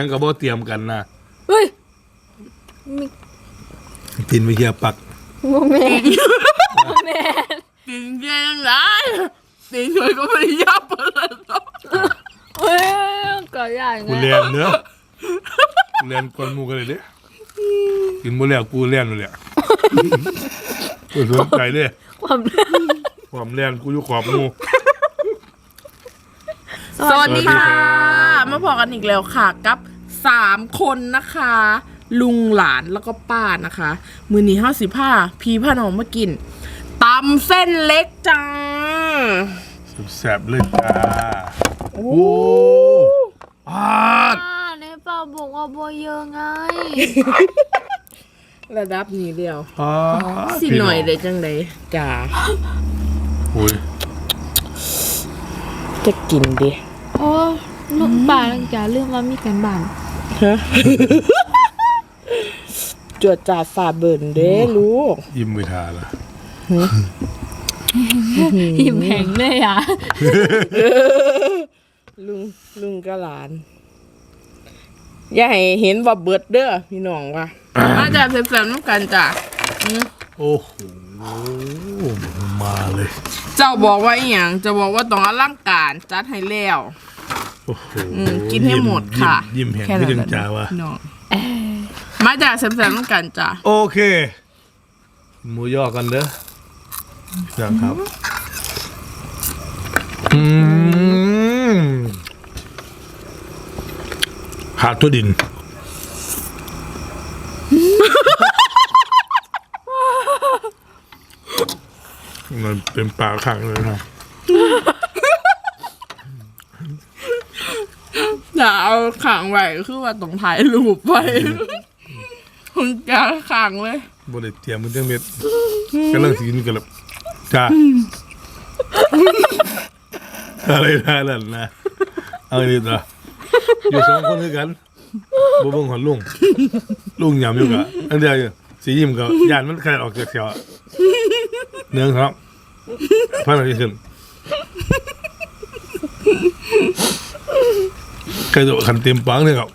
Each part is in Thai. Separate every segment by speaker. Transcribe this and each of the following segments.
Speaker 1: ยังก็บ่เตรียมกันนะ
Speaker 2: เฮ้ย
Speaker 1: ตินไปเฮียปัก
Speaker 2: โมเมนโมเมน
Speaker 3: ตินเยังไงตินช่วยก็ไม่ได้ยับเลย
Speaker 2: เฮ้ยก็ใหญ่
Speaker 1: กู
Speaker 2: ไง
Speaker 1: เรียนเนื้อะกูเรียนกวนหมูกันเลยเด้กินบ่แล้วกูเรียนเลยแหละกูสนใจเด้
Speaker 2: ความ
Speaker 1: ความเรียนกูอยู่ขอบหมู
Speaker 3: สวัสดีค่ะ
Speaker 1: สวัสดีครับ
Speaker 3: มาพอกันอีกแล้วค่ะกับ สามคนนะคะ ลุงหลานแล้วก็ป้านะคะ มือนี้ห้าสิบห้าพีพ่อน้องมากินตำเส้นเล็กจ้า
Speaker 1: แสบเลยจ้าโอ้ปาด
Speaker 2: อ่าในป่าบอกว่าโบเยอะไง
Speaker 3: ระดับนี้เดียว
Speaker 1: ปาด
Speaker 3: สิหน่อยเลยจังเลยจ้า
Speaker 1: โอ้ย
Speaker 3: จะกินดิ
Speaker 2: โอ้ลูกป่าลังจาเรื่องว่ามีกันบ้าน
Speaker 3: ฮะ จวดจ่าฝ่าเบิ่นเด้ลูก
Speaker 1: ยิ้มไปทาละ
Speaker 2: หิมแข็งเลยอะ
Speaker 3: ลุงลุงกับหลาน อย่าให้เห็นว่าเบิดเด้อพี่น้องว่ะมาจากแฟนๆน้ำกันจ้ะอืม
Speaker 1: โอ้โหมาเลย
Speaker 3: เจ้าบอกว่าอหย่างจะบอกว่าต้องอลังการจัดให้แล้ว
Speaker 1: โอ้โห
Speaker 3: อืมกินให้หมดค่ะ
Speaker 1: ยิ้มยิ้มแหง
Speaker 3: แค่
Speaker 1: ไม่
Speaker 3: นั้น
Speaker 1: ถึง
Speaker 3: แหละ
Speaker 1: จ้าวะ
Speaker 3: พี่น้องมาจากแฟนๆน้ำกันจ้ะ
Speaker 1: โอเค หมูย่อกันเด้อนะครับอืมหาดตัวดิน มันเป็นปลาขังเลยนะ
Speaker 3: จะ เอาขังไว้คือว่าต้องถ่ายรูปไว้คุณจะขังเลย
Speaker 1: บริเตรียมมันจังเม็ดกำลังสิกินกันแล้วจ้าอะไรได้ล่ะนะเอาดีต่ออยู่สองคนด้วยกันบ่เบิ่งหอนลุงลุงยำอยู่กะอันเดียวอยู่สียิ้มกับยานมันขนาดออกจากเสียวอะเนื้อครับพันอะไรขึ้น กระโดดขันเต็มปังเลยครับ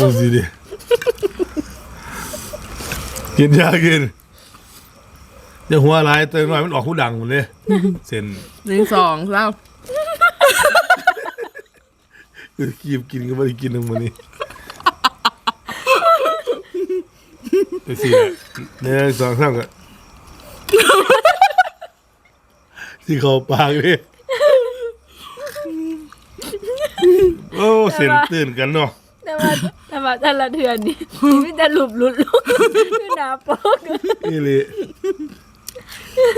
Speaker 1: ดูสิดิกินยากินอย่าหัวร้ายเติมหน่อยมันออกหูดังหมดเลยเส้น
Speaker 3: หนึ่งสองแล้ว
Speaker 1: คือกีบกินก็ไม่ได้กินทั้งหมดนี้ไปสี่เนี่ยสองสามกันที่เขาปากเลยโอ้ เส้นตื่นกันเนาะ
Speaker 2: แต่ว่าแต่ว่าแต่ละเทือนนี่มีแต่หลุบหลุดลุกคือหนาปอก
Speaker 1: นี่เลย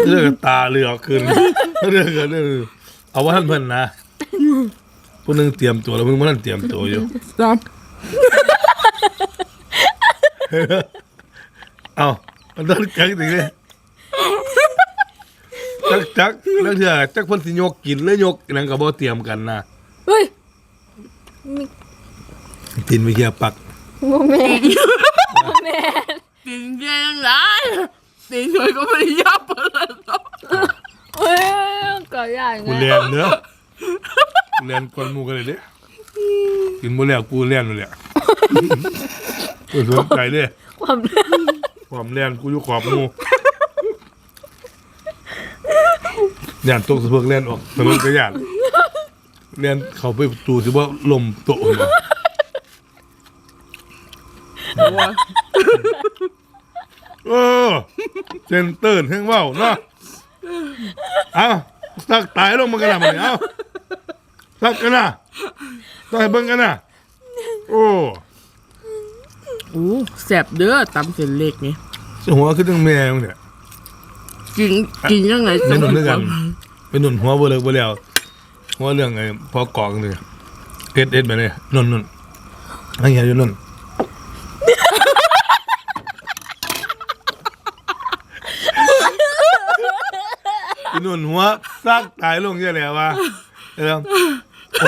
Speaker 1: เรื่องตาเลือกขึ้นเรื่องกันเรื่องเอาว่าท่านเพิ่นนะผู้หนึงเตรียมตัวแล้วมึงมันเตรียมตัวอยู่
Speaker 3: สาม
Speaker 1: เอามันต้องจักสิเลยจักจักแล้วเถอะจักเพ่นสิยกกินแล้วยกนั่นก็บ่เตรียมกันนะ
Speaker 2: เฮ้ย
Speaker 1: ตินไปเฮียปัก
Speaker 2: โมเมนโมเมน
Speaker 3: ตินยังไงตินช่วยก็ไม่ได้ยับเลย
Speaker 2: เฮ้ยก็ใหญ่ไง
Speaker 1: กูเรียนเนื้อะกูเรียนกวนหมูกันเลยเด้กินบ่แล้วกูเรียนเลยแหละกูสนใจเด้
Speaker 2: ความ
Speaker 1: ความเรียนกูอยู่ขอบหมูย่านตกสะเพิกเรียนออกถนนก็ย่าน เรียนเข้าไปประตูสิว่าลมโตะเหรอเออเซนเตอร์แห่งเว่าวเนาะเอาสักตายลงมากันนะมันเอาสักกันนะต้องให้เบิ่งกันนะโอ้
Speaker 3: โอ้แสบเด้อตำเส้นเล็กนี่
Speaker 1: หัวขึ้นตั้งแม่มึงเนี่ย
Speaker 3: กินกินยังไง
Speaker 1: เป็นหนุนด้วยกันเป็นหนุนหัวเบลอเบลแล้ วหัวเรื่องไอ้พอกองเลยเอ็ดเอ็ดแบบนี้นนนนไอ้เหี้ยอยู่นนอีนุ่นหัวซักตายลงเยอะแล้ววะเออ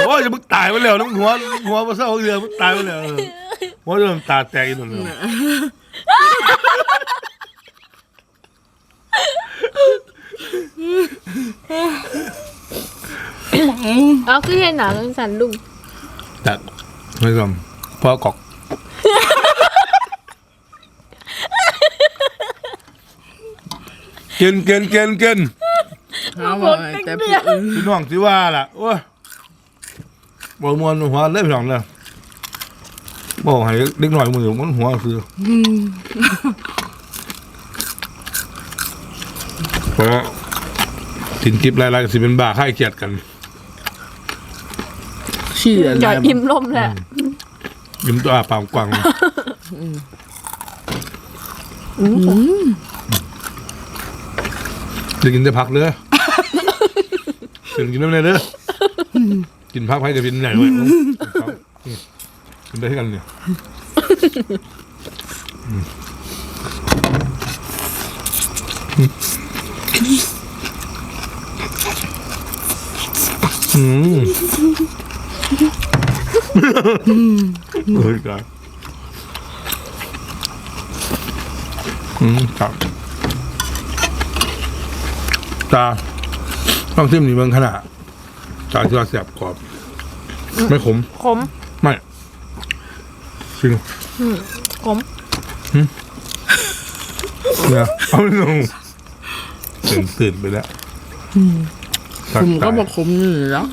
Speaker 1: โอ้ยจะมึงตายไปแล้วน้ำหัวหัวมาเศร้าเรือมึงตายไปแล้วหัวจะมันตาแตกอีนุ่นเลย
Speaker 2: เอาคือเห็นหนาลังสันลุง
Speaker 1: จากไม่ทำพ่อกอกกินกินกินกิน
Speaker 3: เอาบ่แต่ผู้อื่น
Speaker 1: พี่น้องที่ว่าล่ะโอ้ยบอกมวนหัวเล่พี่น้องเลยบอกให้เล็กหน่อยมือมันหัวคือเพราะสินกิบหลายๆก็สิเป็นบ้าค่ายเกียดกัน
Speaker 3: ชื่ออะไร
Speaker 2: อย่าอิ่มลมแหละ
Speaker 1: ยิ้มตัวอาปากกว้างจะกินจะพักเลยถึงกินน้ำเลยเด้อกินพักให้กับกินใหญ่ด้วยครับกินได้กันเนี่ยอืม เฮ้ยกันอืมครับตาต้องซิมนี่เบิ่งขนาดตาที่ว่าแสบกรอบ ไม่ขม
Speaker 2: ขม
Speaker 1: ไม่จริง
Speaker 2: ขม
Speaker 1: เนี่ยเอาลงตื่นตื่นไปแล้ว
Speaker 3: ผมก็บอกผมนี่แล้ว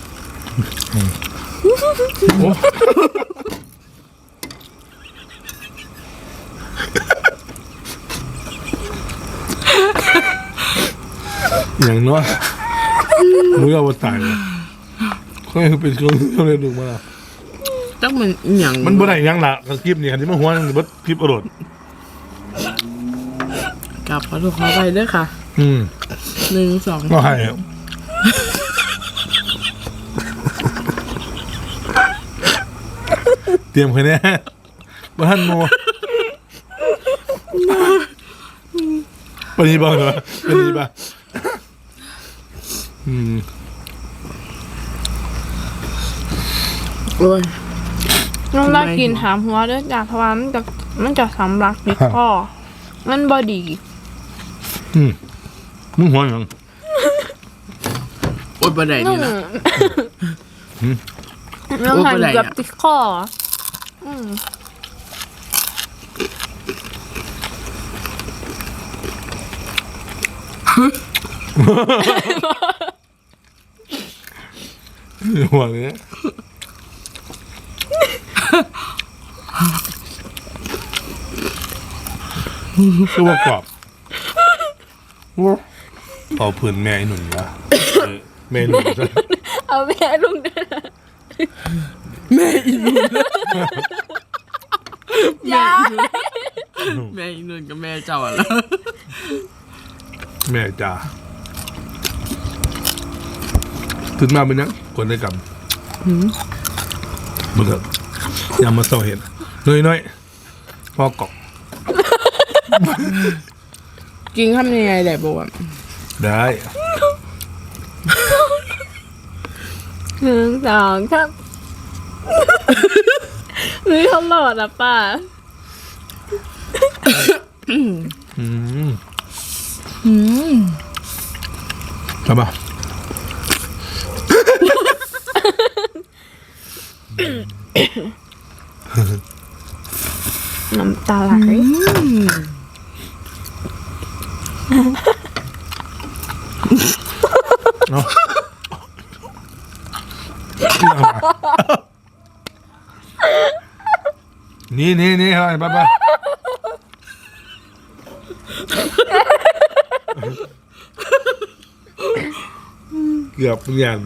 Speaker 1: โอ้อย่างน้อยมึงเอามาตายเลยก็คือเป็นคนที่เขาเรียนดูมาแล้ว
Speaker 3: จักมันอหย่าง
Speaker 1: มันบ่ได้หยังละกับคลิปนี่คันที่มันหัวนึงบ่คลิปอรด
Speaker 3: กลับขอโทษขอไปด้วยค่ะ
Speaker 1: อืม
Speaker 3: หนึ่งสอง
Speaker 1: ก็ให้ เตรียมคะแนนบ้านโมปนีบ้างเหรอปนีบ้างอืม
Speaker 3: โอ้ย
Speaker 2: น้องได้
Speaker 3: ทำไม
Speaker 2: กินหามหัวด้วยจ้ะเพราะว่ามันจะมันจะสำลักติดคอมันบอดี
Speaker 1: อืมมึงหัวหยัง
Speaker 3: โอ้ยประเดี๋ยว
Speaker 2: นุ่
Speaker 3: นี้
Speaker 2: ม
Speaker 3: นะ
Speaker 2: น้องหัน
Speaker 3: โอ้ยบ่ได้
Speaker 2: เกือบ
Speaker 3: อะ
Speaker 2: ติดคอ อืม
Speaker 1: หัวเนี้ยคือว่ากรอบเอาผืนแม่ไอ้หนุ่นละเออแม่หนุ่นซะ
Speaker 2: เอาแม่ลุงเด้อ
Speaker 3: แม่อีนุ่น
Speaker 2: ยา
Speaker 3: แม่อีนุ่นกับแม่เจ้าอะแล้ว
Speaker 1: แม่จ้าตื่นมาเป็นยังคนได้กำมึงก็ยามมาเศร้าเห็นน้อยน้อยๆพ่อกอก
Speaker 3: กินทำยังไงได้บ่วะ
Speaker 1: ได้
Speaker 2: หนึ่งสองครับ นี่เขาหลอดอะป้า
Speaker 1: อืม
Speaker 3: อืม
Speaker 1: ใช่ปะ
Speaker 2: น้ำตาไหล
Speaker 1: เนาะ นี่นี่นี่อะไรไปไปเกือบเปลี่ยน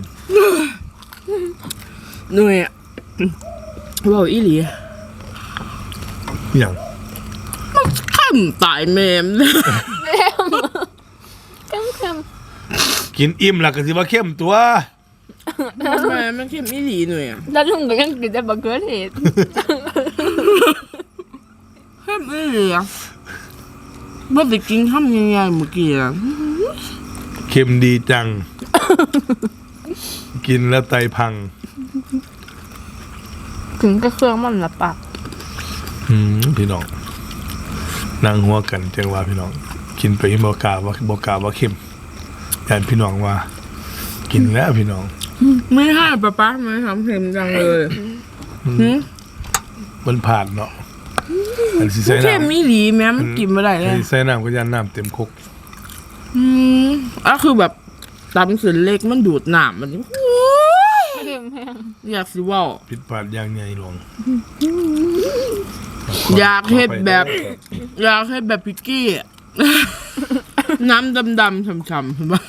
Speaker 3: หน่วยอะบอกอีหลี
Speaker 1: อย่าง
Speaker 3: ข้ามตายแมม
Speaker 2: เข้มเข้ม
Speaker 1: กินอิ่มแล้วก็สิว่าเข้มตัว
Speaker 3: แม่มันเข้มอีหลีหน่วยอะ
Speaker 2: แล้วลุงก็ยังกินแต่บะเขือเท ศ
Speaker 3: เข้มอีหลีอะว่าจะกินทำยังไงเมื่อกี้อะ
Speaker 1: เค็มดีจัง กินแล้วไตพัง
Speaker 2: ถึงก็เครื่องมันละปะ
Speaker 1: อืมพี่น้องนางหัวกันจังว่าพี่น้อง กินไปบอกล้าว่าบอกล้าว่าเค็มแต่พี่น้องว่า กินแล้วพี่น้อง
Speaker 3: ไม่ให้ป้าป้าไม่ทำเค็มจังเลย
Speaker 1: อ
Speaker 3: หืม
Speaker 1: มันผ่านเนาะ อันสิใส่
Speaker 3: เข้ม
Speaker 1: น้ำ
Speaker 3: มีหลีแม้มันกินไม่ได้เล
Speaker 1: อัน
Speaker 3: ย
Speaker 1: สิใส่น้ำก็ยันน้ำเต็มคก
Speaker 3: อืมอะคือแบบตำส่วนเล็กมันดูดหนามมันโอ้ย
Speaker 2: เค็มแห้ง
Speaker 3: อยากสิเว่า
Speaker 1: ผิดพลาดอย่างใหญ่หลวง
Speaker 3: อยากเฮ็ดแบบ อยากให้แบบพิกกี้อะน้ำดำๆช่ำๆเห็นปะ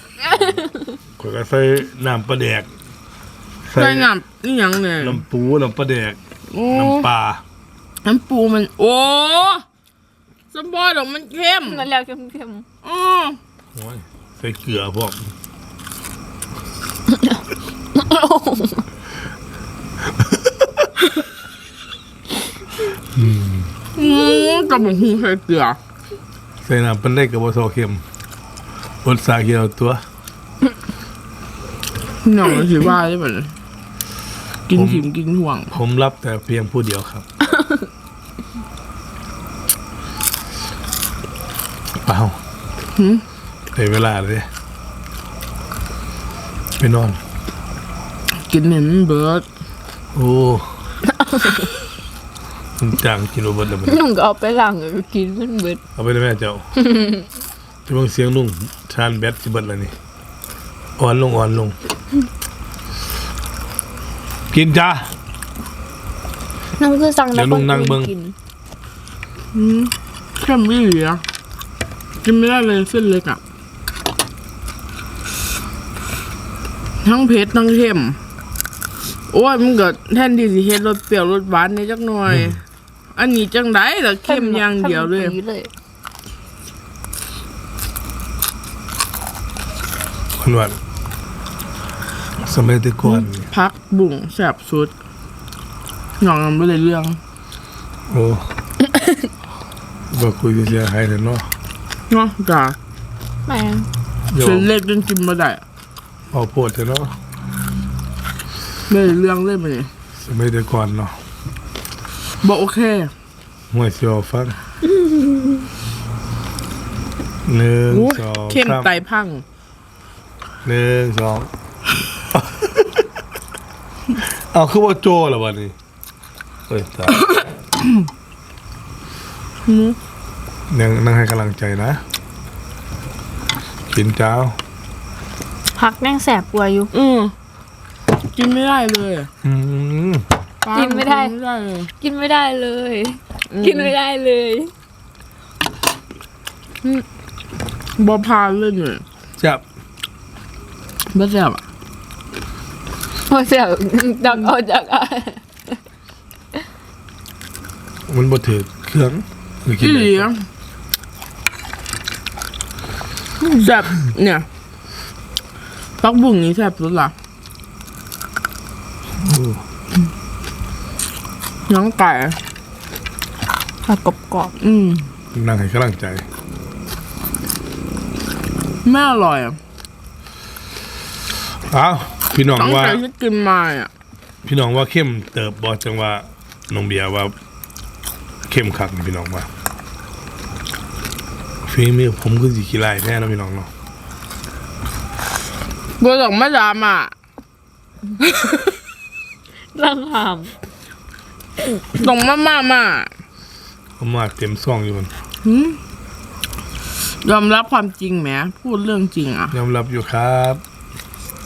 Speaker 1: ข่อยก็ใส่น้ำปลาแดก
Speaker 3: ใส่น้ำนี่ยังเนี่ย
Speaker 1: น้ำปูน้ำปลาแดก
Speaker 3: โอ้
Speaker 1: น้ำปลา
Speaker 3: น้ำปูมัน โอ้สมบอดอกมันเข้ม
Speaker 2: นั่นแล้วเค็มเค็ม
Speaker 3: อ๋อ
Speaker 1: โอ้ยใส่เกลือพวก
Speaker 3: อืมกระบอกหูใส่เกลือ
Speaker 1: ใส่น้ำปลาแดกกับบะซอเค็มรสชาเขียวตัว
Speaker 3: หน่องสิว่าได้ปะเนี่ยกินถิ่มกินห่วง
Speaker 1: ผมรับแต่เพียงผู้เดียวครับ เปล่า
Speaker 3: หืม
Speaker 1: ได้เวลาเลยไปนอน
Speaker 3: กินเหม็นเบิร์ด
Speaker 1: โอ้มันจางกินโรเบิร์ตแล้วมัน
Speaker 2: นุ่งก็เอาไปล้างก็กินมันเบิด
Speaker 1: เอาไปได้แม่เจ้าจะฟังเสียงลุงชานแบตสิเบิดแล้วนี่อ่อนลงอ่อนลง กินจ้า
Speaker 2: นั่งคือสั่ง
Speaker 1: เดี๋ยวลุงนั่งเบิ่ง
Speaker 2: กิน
Speaker 3: อืมเข้มไม่เหลือ กินไม่ได้เลยเส้นเล็กอะทั้งเผ็ดทั้งเข้มโอ้ยมันก็แทนที่สิเฮ็ดรสเปรี้ยวรสหวานนี่จักหน่อย อันนี้จังไดล่ะเข้มอย่างเดียวเลย
Speaker 2: ข้มปีเลย
Speaker 1: คนวันสมัยแต่ก่อน
Speaker 3: พักบุ่งแสบสุดหนองไม่เลยเรื่อง
Speaker 1: โอ้บอกคุยเสียหายแต่เนาะ
Speaker 3: เนาะจ้ะ
Speaker 2: แม่ง
Speaker 1: เดี๋ยว
Speaker 3: เส้นเล็กยังกินมาได้
Speaker 1: เอาโพดเถอะเนาะ
Speaker 3: ไม่ได้เรื่องเลยมันนี่
Speaker 1: สมัยแต่ก่อนเนาะ
Speaker 3: บอกโอเค
Speaker 1: ห่วยเสียวฟังหนึ่ง
Speaker 3: โอ้
Speaker 1: สอง
Speaker 3: เข้ม
Speaker 1: สาม
Speaker 3: ไตพัง
Speaker 1: หนึ่งสองเอาคือว่าโจเหรอวันนี้เฮ้ยตาย
Speaker 3: หืม
Speaker 1: นั่งนั่งให้กำลังใจนะ กินเจ้า
Speaker 2: ผักแม่งแสบปัวอยู่
Speaker 3: อืมกินไม่ได้เลย
Speaker 1: อืม
Speaker 3: ปลา
Speaker 2: กินไม่ได้
Speaker 3: กินไม่ได้เลย
Speaker 2: กินไม่ได้เลย
Speaker 3: อืม
Speaker 2: กินไม่ได้เลย
Speaker 3: บอพานเลยเนี่ย
Speaker 1: จับ
Speaker 3: บ่แซ่บอะ
Speaker 2: โอ้ยเสียดักเอาจากอะ
Speaker 1: มันบ่ถือเครื่องหรือกิน
Speaker 3: ที่
Speaker 1: ได้
Speaker 3: เหลีย แซ่บเนี่ยปักบุ่งนี้แซ่บสุดละ
Speaker 1: โอ้
Speaker 3: น้องไก่
Speaker 2: ผักกรอบ
Speaker 3: อืม
Speaker 1: นั่งให้กำลังใจ
Speaker 3: ไม่อร่อยอะ
Speaker 1: อ้าวพี่น้อง
Speaker 3: ตั้ง
Speaker 1: ว่า
Speaker 3: แต่ที่กินมาอะ
Speaker 1: พี่น้องว่าเข้มเติบบอจังว่าน้องเบียร์ว่า เข้มคักนี่พี่น้องว่า ฟีมือผมคือสีขี้ลายแท้นะพี่น้องเนาะ
Speaker 3: บัวดอกมะดามอะ
Speaker 2: ๆรังหาม
Speaker 3: ดอกมะม่ามา
Speaker 1: ผมมาเต็มซ่องอยู่มัน
Speaker 3: หืมยอมรับความจริงแหมพูดเรื่องจริงอะ
Speaker 1: ยอมรับอยู่ครับ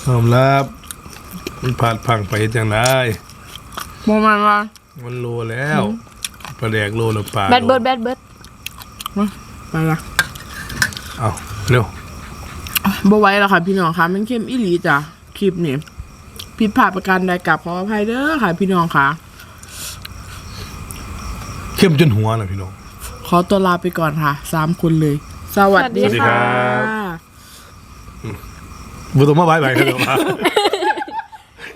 Speaker 1: ยอมรับ มันผ่านพังไปเฮ็ดจังได
Speaker 3: โมมันว่า
Speaker 1: มันโลแล้วปลาแดกโลละปลา
Speaker 2: แบดเบิร์ดแบดเบิร์ด
Speaker 3: ไปละ
Speaker 1: เอาเร็ว
Speaker 3: บ่ไหว้แล้วค่ะพี่น้องค่ะมันเข้มอีหลีจ้ะคลิปนี้ผิดพลาดประการใดกับขออภัยเด้อค่ะพี่น้องค่ะ
Speaker 1: เข้มจนหัวนะพี่น้อง
Speaker 3: ขอตัวลาไปก่อนค่ะสามคนเลย สวัสดี
Speaker 1: สวัสดีครั
Speaker 3: ค่ะ
Speaker 1: บบ่ต้องมาบายบายกันหรอกครับ